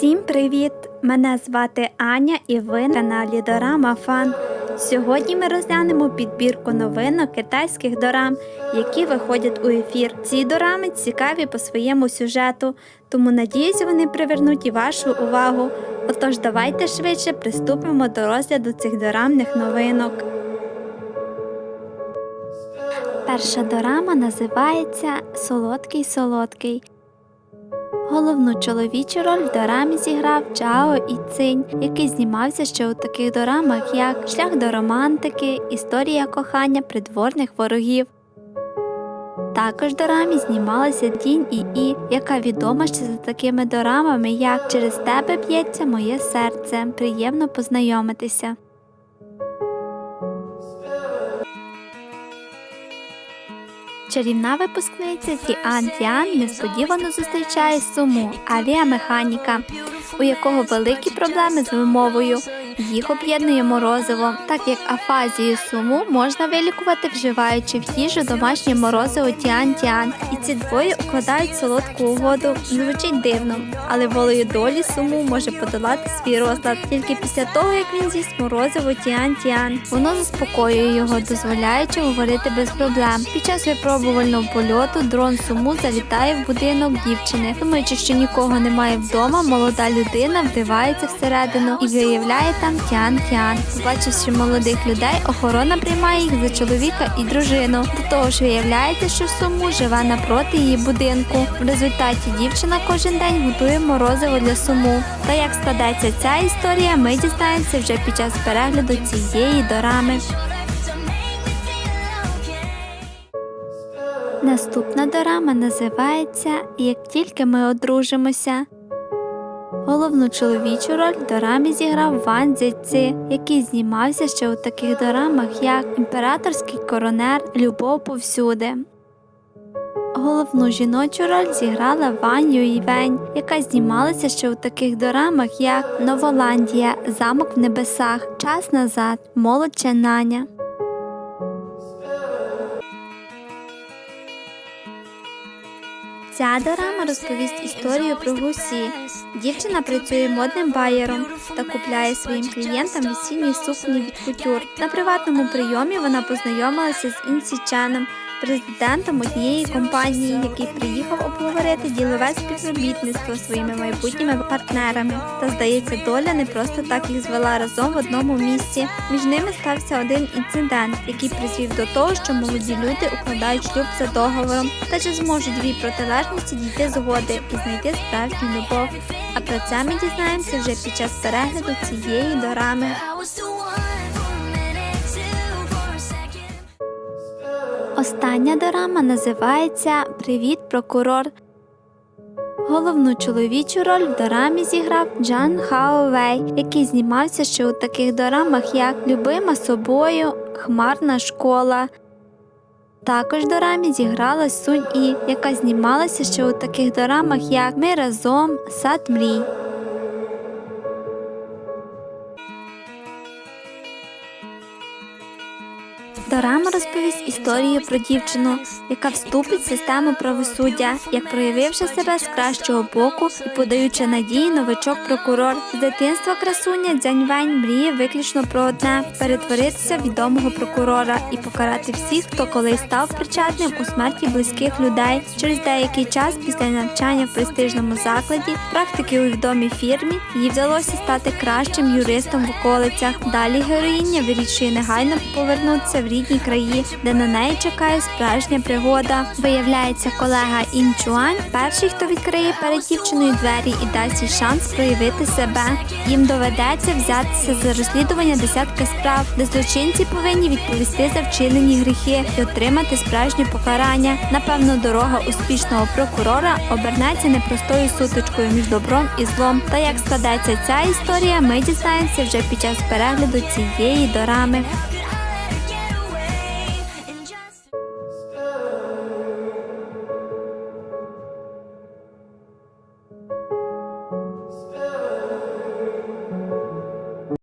Всім привіт! Мене звати Аня і ви на каналі Дорама Фан. Сьогодні ми розглянемо підбірку новинок китайських дорам, які виходять у ефір. Ці дорами цікаві по своєму сюжету, тому надіюсь, вони привернуть і вашу увагу. Отож, давайте швидше приступимо до розгляду цих дорамних новинок. Перша дорама називається Солодкий солодкий. Головну чоловічу роль в дорамі зіграв Чао і Цинь, який знімався ще у таких дорамах, як Шлях до романтики, Історія кохання придворних ворогів. Також дорамі знімалася Тінь і І, яка відома ще за такими дорамами, як Через тебе б'ється моє серце. Приємно познайомитися. Чарівна випускниця Тіан Тіан несподівано зустрічає суму авіамеханіка, у якого великі проблеми з вимовою. Їх об'єднує морозиво, так як афазію суму можна вилікувати, вживаючи в їжу домашнє морозиво Тіан Тіан. І ці двоє укладають солодку угоду. Звучить дивно, але волею долі суму може подолати свій розлад тільки після того, як він з'їсть морозиво Тіан Тіан. Воно заспокоює його, дозволяючи говорити без проблем. Під час випробувального польоту дрон суму залітає в будинок дівчини. Думаючи, що нікого немає вдома, молода людина вдивається всередину і виявляє там Тіан. Побачивши молодих людей, охорона приймає їх за чоловіка і дружину. До того ж, виявляється, що суму живе напроти її будинку. В результаті дівчина кожен день готує морозиво для суму. Та як складається ця історія, ми дізнаємося вже під час перегляду цієї дорами. Наступна дорама називається Як тільки ми одружимося. Головну чоловічу роль в дорамі зіграв Ван Цзи, який знімався ще у таких дорамах, як Імператорський коронер, Любов повсюди. Головну жіночу роль зіграла Ван Юйвень, яка знімалася ще у таких дорамах, як Новоландія, Замок в небесах, Час назад, Молодча Наня. Ця дорама розповість історію про гусі. Дівчина працює модним байером та купляє своїм клієнтам весільні сукні від кутюр. На приватному прийомі вона познайомилася з Інсі Ченом, президентом однієї компанії, який приїхав обговорити ділове співробітництво своїми майбутніми партнерами. Та здається, доля не просто так їх звела разом в одному місці. Між ними стався один інцидент, який призвів до того, що молоді люди укладають шлюб за договором. Та чи зможуть дві протилежності дійти згоди і знайти справжню любов? А про це ми дізнаємося вже під час перегляду цієї дорами. Остання дорама називається Привіт, прокурор. Головну чоловічу роль в дорамі зіграв Джан Хао Вей, який знімався ще у таких дорамах, як Любима собою, Хмарна школа. Також дорамі зіграла Сунь І, яка знімалася ще у таких дорамах, як Ми разом, Сад мрій. Дорама розповість історію про дівчину, яка вступить в систему правосуддя, як проявивши себе з кращого боку і подаючи надії новичок прокурор. З дитинства красуня Дзяньвень мріє виключно про одне перетворитися в відомого прокурора і покарати всіх, хто колись став причетним у смерті близьких людей. Через деякий час після навчання в престижному закладі, практики у відомій фірмі, їй вдалося стати кращим юристом в околицях. Далі героїня вирішує негайно повернутися в рідні краї, де на неї чекає справжня пригода. Виявляється, колега Ін Чуань перший, хто відкриє перед дівчиною двері і дасть їй шанс проявити себе. Їм доведеться взятися за розслідування десятка справ, де злочинці повинні відповісти за вчинені гріхи і отримати справжнє покарання. Напевно, дорога успішного прокурора обернеться непростою сутичкою між добром і злом. Та як складеться ця історія, ми дізнаємося вже під час перегляду цієї дорами.